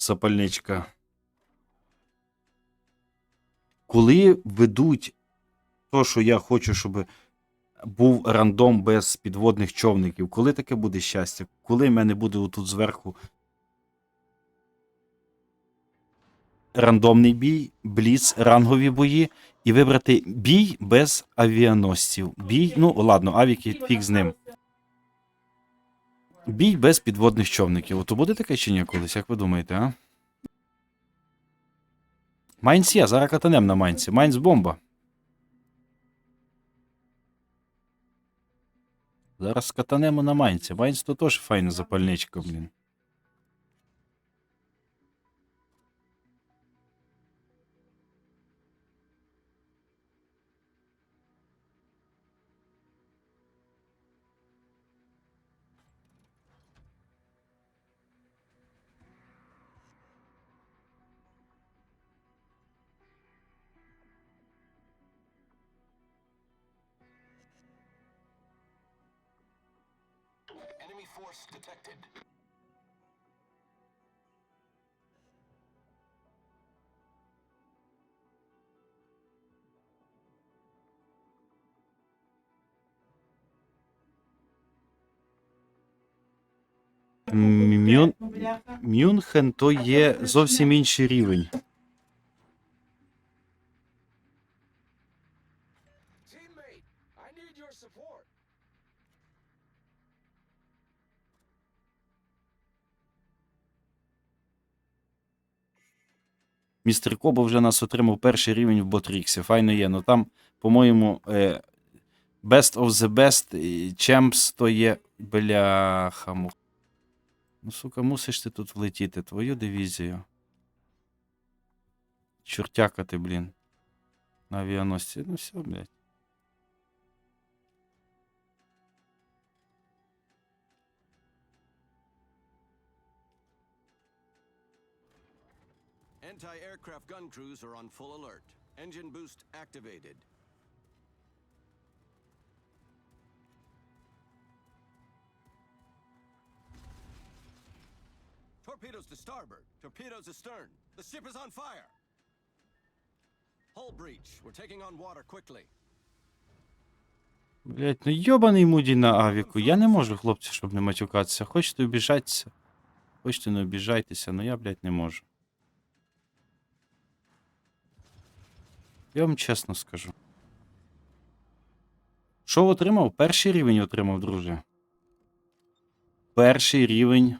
запальничка. Коли ведуть то, що я хочу, щоб був рандом без підводних човників, коли таке буде щастя? Коли в мене буде отут зверху рандомний бій, бліц, рангові бої, і вибрати бій без авіаносців. Бій, ну ладно, авіки фіг з ним. Бій без підводних човників. Ото буде таке чи ні колись, як ви думаєте, а? Майнц є, зараз катанем на Майнці. Майнц бомба. Зараз катанемо на Майнці. Майнц то теж файна запальничка, блін. Мюн... Мюнхен то є зовсім інший рівень. Містер Кобо вже нас отримав перший рівень в Ботріксі. Файно є. Ну там, по-моєму, е, Best of the Best Champs то є. Бляха. Ну, сука, мусиш ти тут влетіти. Твою дивізію. Чортяка ти, блін. На авіаносці. Ну все, блядь. Anti-aircraft gun crews are on full alert. Engine boost activated. Torpedoes to starboard. Torpedoes astern. The ship is on fire. Hull breach. We're taking on water quickly. Блять, ну йобаний муді на авіку. Я не можу, хлопці, щоб не матюкатися. Хочете обіжайтеся. Хочете не обіжайтеся, але я, блядь, не можу. Я вам чесно скажу. Що отримав? Перший рівень отримав, друже. Перший рівень.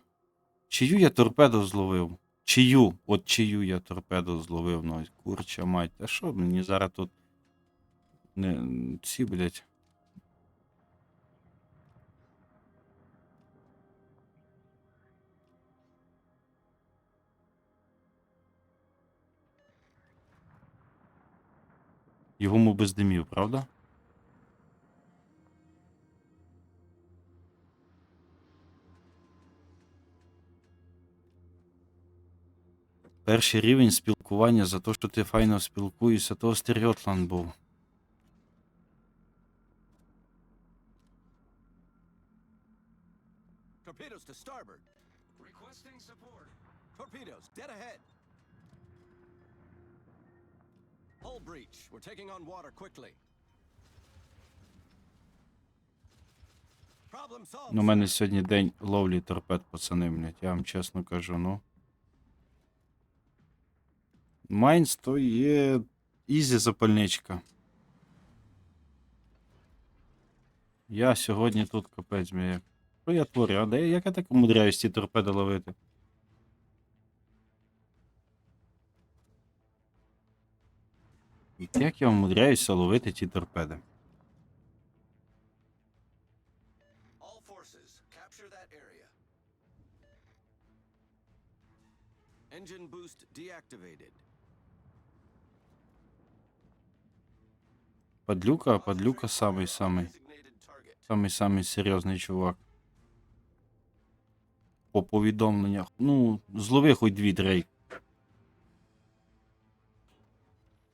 Чию я торпеду зловив? Чию? От чию я торпеду зловив, ну, курча мать. А що мені зараз тут. Не, ці, блядь. Йому без димів, правда? Перший рівень спілкування за те, що ти файно спілкуєшся, то стереотланд був. Torpedoes to starboard. Requesting support. Torpedoes dead ahead. Hull breach. We're taking on water quickly. Problem solved. Ну, у мене сьогодні день ловлі торпед, пацани, блядь, я вам чесно кажу, ну. Майнс то є ізі запальничка. Я сьогодні тут капець мій. Що я творю? А де як я так умудряюсь ці торпеди ловити? Як я умудряюся ловити ті торпеди? Engine boost deactivated. Падлюка, а падлюка самий самий. Designated target. Самий самий серйозний чувак. По повідомленнях. Ну, злови хоч дві дрейк.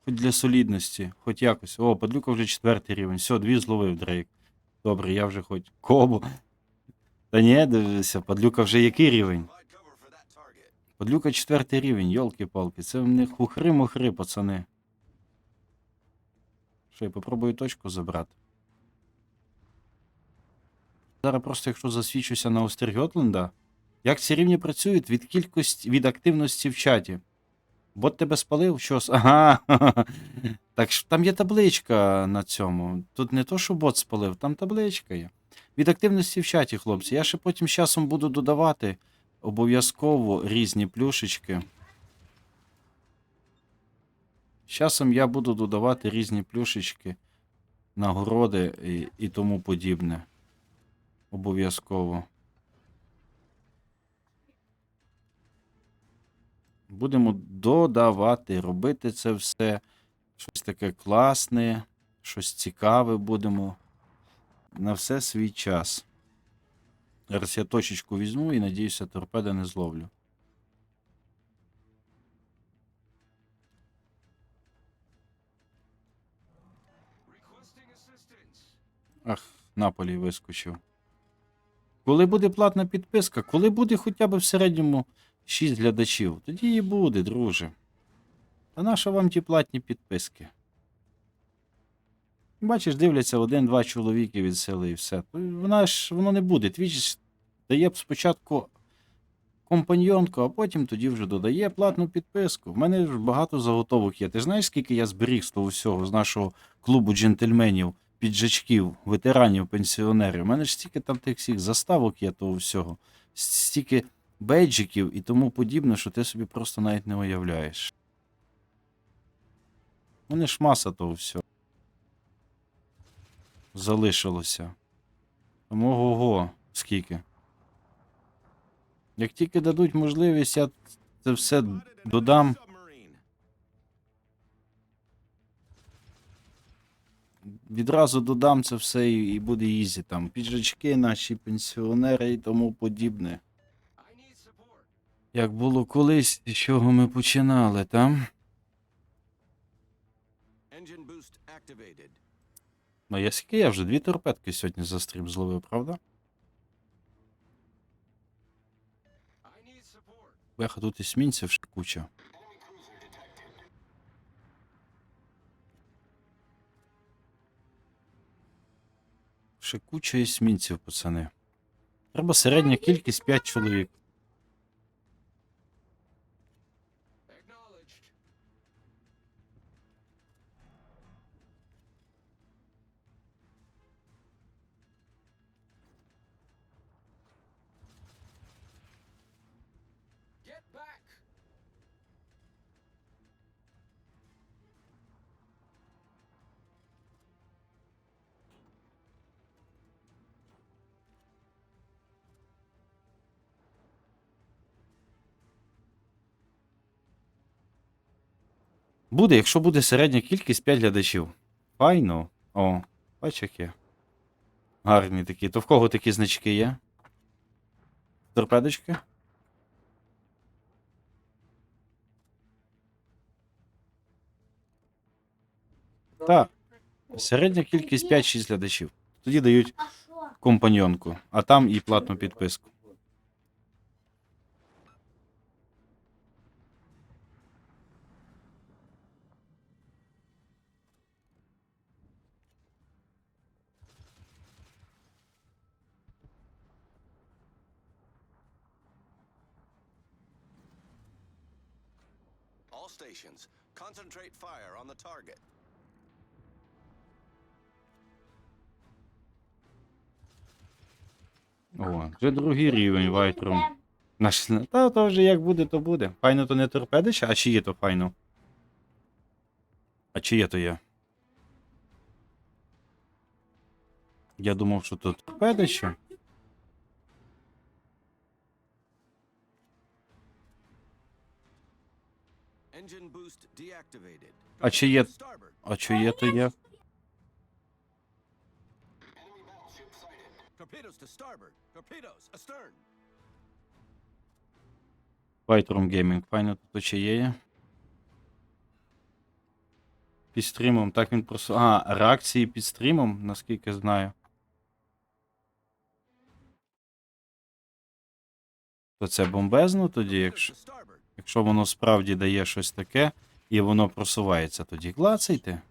Хоч для солідності, хоч якось. О, падлюка вже четвертий рівень. Все, дві зловив дрейк. Добре, я вже хоч кобу. Та ні, дивися, падлюка вже який рівень? Подлюка четвертий рівень, йолки-палки. Це в них хухри-мухри, пацани. Що, я попробую точку забрати. Зараз просто, якщо засвідчуся на Остргьотленда, як ці рівні працюють від кількості, від активності в чаті. Бот тебе спалив? Щось? Ага. Так що там є табличка на цьому. Тут не то, що бот спалив, там табличка є. Від активності в чаті, хлопці. Я ще потім з часом буду додавати обов'язково різні плюшечки. З часом я буду додавати різні плюшечки, нагороди і, і тому подібне. Обов'язково. Будемо додавати, робити це все. Щось таке класне, щось цікаве будемо. На все свій час. Зараз я точечку візьму і надіюся, торпеда не зловлю. Ах, Наполі вискочив. Коли буде платна підписка, коли буде хоча б в середньому 6 глядачів, тоді і буде, друже. Та наша вам ті платні підписки? Бачиш, дивляться один-два чоловіки від сили і все. Вона ж воно не буде. Твіч дає б спочатку компаньйонку, а потім тоді вже додає платну підписку. В мене ж багато заготовок є. Ти знаєш, скільки я зберіг з того всього, з нашого клубу джентльменів, піджачків, ветеранів, пенсіонерів. У мене ж стільки там тих всіх заставок є того всього, стільки бейджиків і тому подібне, що ти собі просто навіть не уявляєш. У мене ж маса того всього. Залишилося. Тому ого, скільки. Як тільки дадуть можливість, я це все додам. Відразу додам це все і, буде ізі там. Піджачки, наші пенсіонери і тому подібне. Як було колись, з чого ми починали, там? Ну, я скільки я вже дві торпедки сьогодні за стрім зловив, правда? Беха тут есмінців ще куча. Ще куча есмінців, пацани. Треба середня кількість 5 чоловік. Буде, якщо буде середня кількість 5 глядачів. Файно. О, бач яке. Гарні такі. То в кого такі значки є? Торпедочки? Так. Середня кількість 5-6 глядачів. Тоді дають компаньонку, а там і платну підписку. All stations, concentrate fire on the target. О, вже другий рівень Вайтрум. Наш... Та то вже як буде, то буде. Файно то не торпедище, а чи є то файно? А чи є то є? Я думав, що то торпедище. А чи є. А чи є то є? Вайтрум Gaming. Файно то чи є є? Під стрімом, так він просто. А, реакції під стрімом, наскільки знаю. То це бомбезно тоді, якщо. Якщо воно справді дає щось таке і воно просувається, тоді клацайте.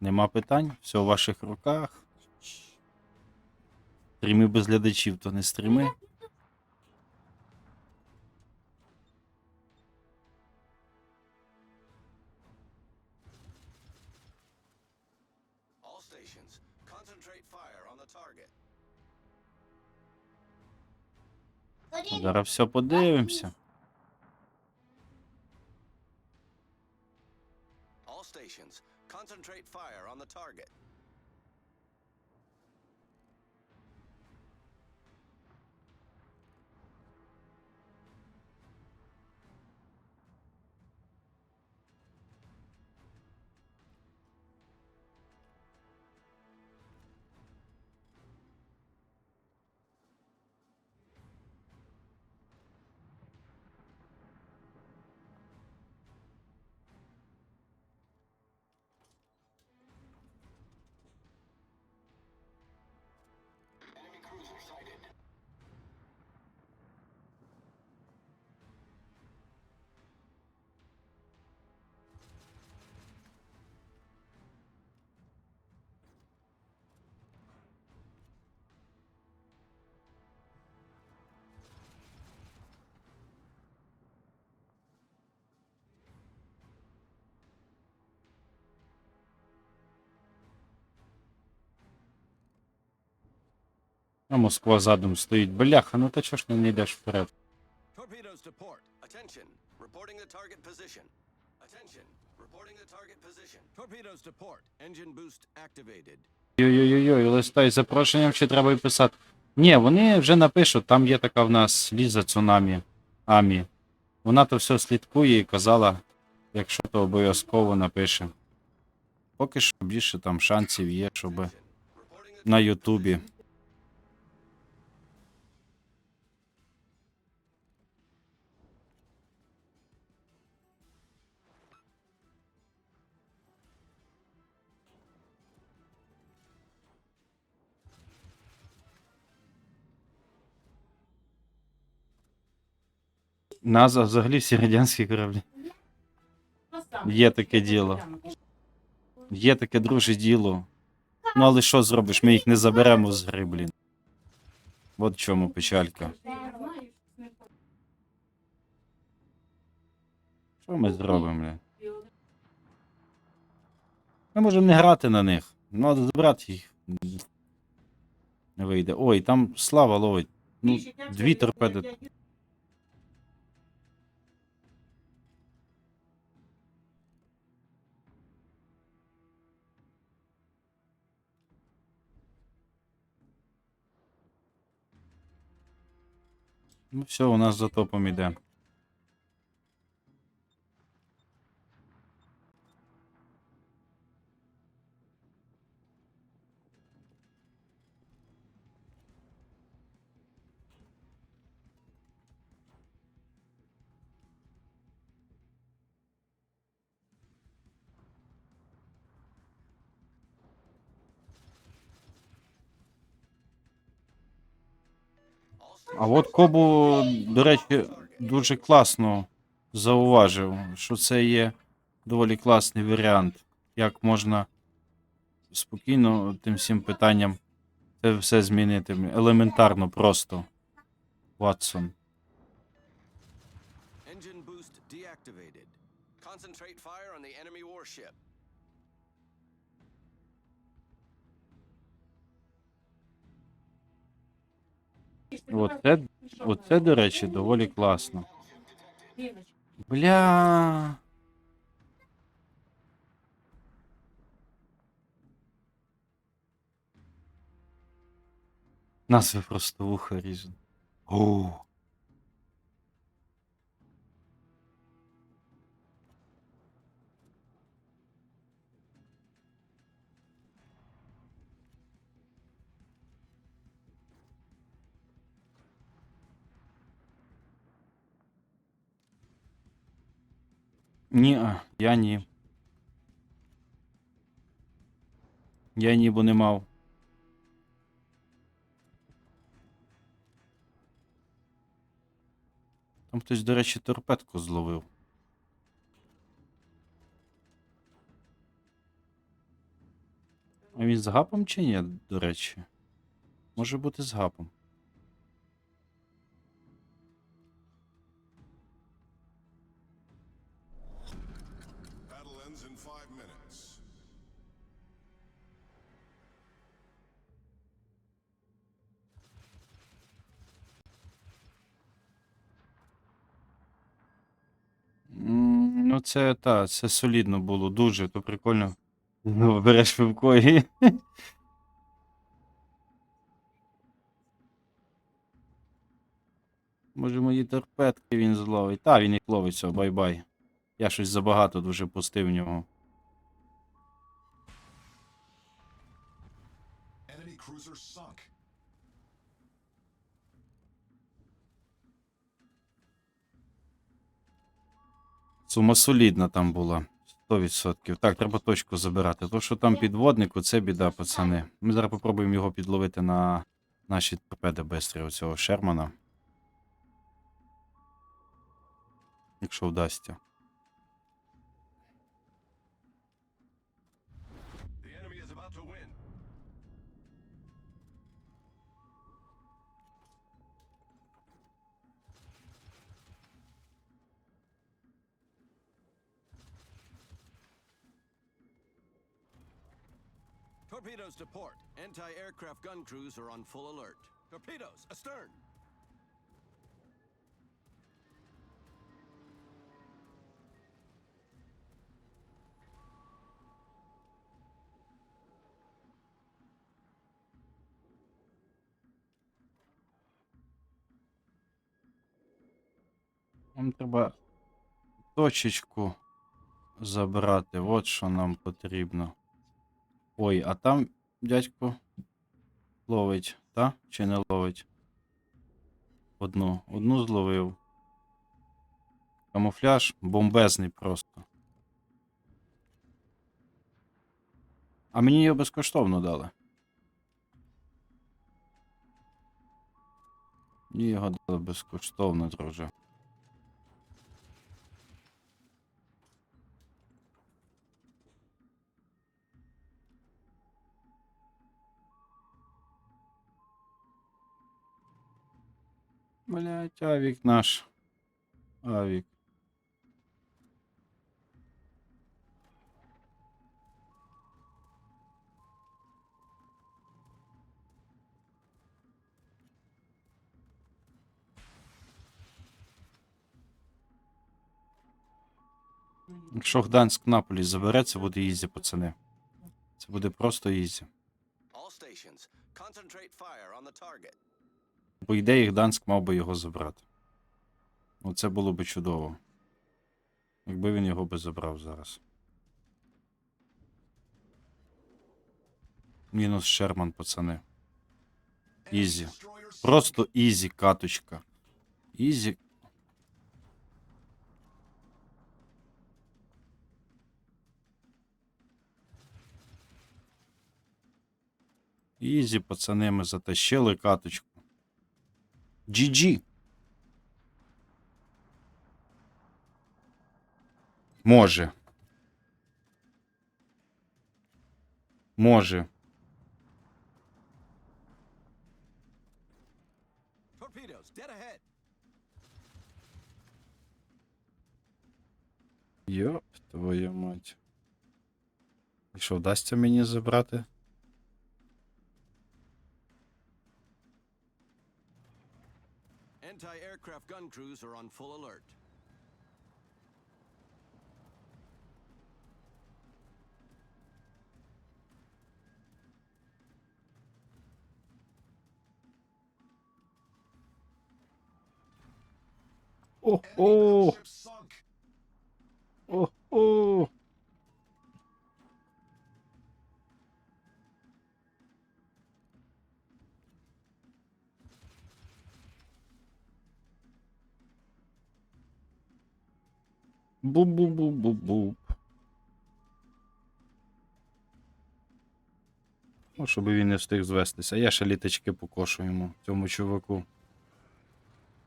Нема питань, все в ваших руках. Стріми без глядачів, то не стріми. Зараз все подивимося. Concentrate fire on the target. А Москва задом стоїть. Бляха, ну та чого ж ти не йдеш вперед? Йой-йой-йой, листай запрошенням ще треба й писати. Ні, вони вже напишуть, там є така в нас Ліза Цунамі Амі. Вона то все слідкує і казала, якщо то обов'язково напише. Поки що більше там шансів є, щоб на Ютубі. Назва взагалі всі радянські кораблі. Є таке діло. Є таке друже діло. Ну але що зробиш? Ми їх не заберемо з гри, блін. От в чому печалька. Що ми зробимо, блін? Ми можемо не грати на них. Ну, треба забрати їх. Не вийде. Ой, там слава ловить. Ну, дві торпеди. Ну все, у нас за топом іде. А от Кобу, до речі, дуже класно зауважив, що це є доволі класний варіант, як можна спокійно тим всім питанням це все змінити. Елементарно просто. Ватсон. Engine boost deactivated. Concentrate fire on the enemy warship. Оце, оце, до речі, доволі класно. Бля. Назви просто вуха ріжуть. О. Ні, а, я ні. Я ні, бо не мав. Там хтось, до речі, торпедку зловив. А він з гапом чи ні, до речі? Може бути з гапом. Ну, це та, це солідно було, дуже, то прикольно. Ну, береш пивко і. Може, мої торпедки він зловить. Та, він їх ловить, все, бай-бай. Я щось забагато дуже пустив в нього. Сума солідна там була. 100%. Так, треба точку забирати. То, що там підводнику, це біда, пацани. Ми зараз попробуємо його підловити на наші торпеди бистрі оцього Шермана. Якщо вдасться. Torpedoes to port. Anti-aircraft gun crews are on full alert. Torpedoes astern. Нам треба точечку забрати. От що нам потрібно. Ой, а там дядько ловить, та? Чи не ловить? Одну. Одну зловив. Камуфляж бомбезний просто. А мені його безкоштовно дали. Мені його дали безкоштовно, друже. Блять, авік наш. Авік. Якщо Гданськ Наполі забере, це буде ізі, пацани. Це буде просто ізі. All stations, concentrate fire on the target. По ідеї, Гданськ мав би його забрати. Ну, це було би чудово. Якби він його би забрав зараз. Мінус Шерман, пацани. Ізі. Просто ізі каточка. Ізі. Ізі, пацани, ми затащили каточку. GG. Може. Може. Йоп, твою мать. І що, вдасться мені забрати? Anti-aircraft gun crews are on full alert. О, Enemy о, battleship Бу-бу-бу-бу-бу. Ну, щоб він не встиг звестися. Я ще літачки покошу йому, цьому чуваку.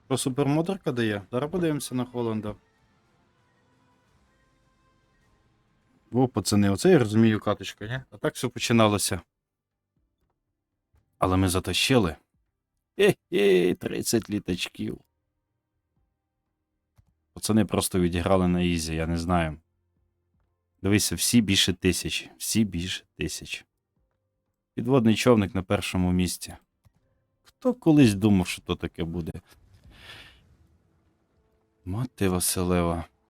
Про супермодерка дає? Зараз подивимося на Холланда. О, пацани, оце я розумію каточка, ні? А так все починалося. Але ми затащили. Хе-хе, 30 літачків. Пацани просто відіграли на ізі, я не знаю. Дивися, всі більше тисяч. Всі більше тисяч. Підводний човник на першому місці. Хто колись думав, що то таке буде? Мати Василева.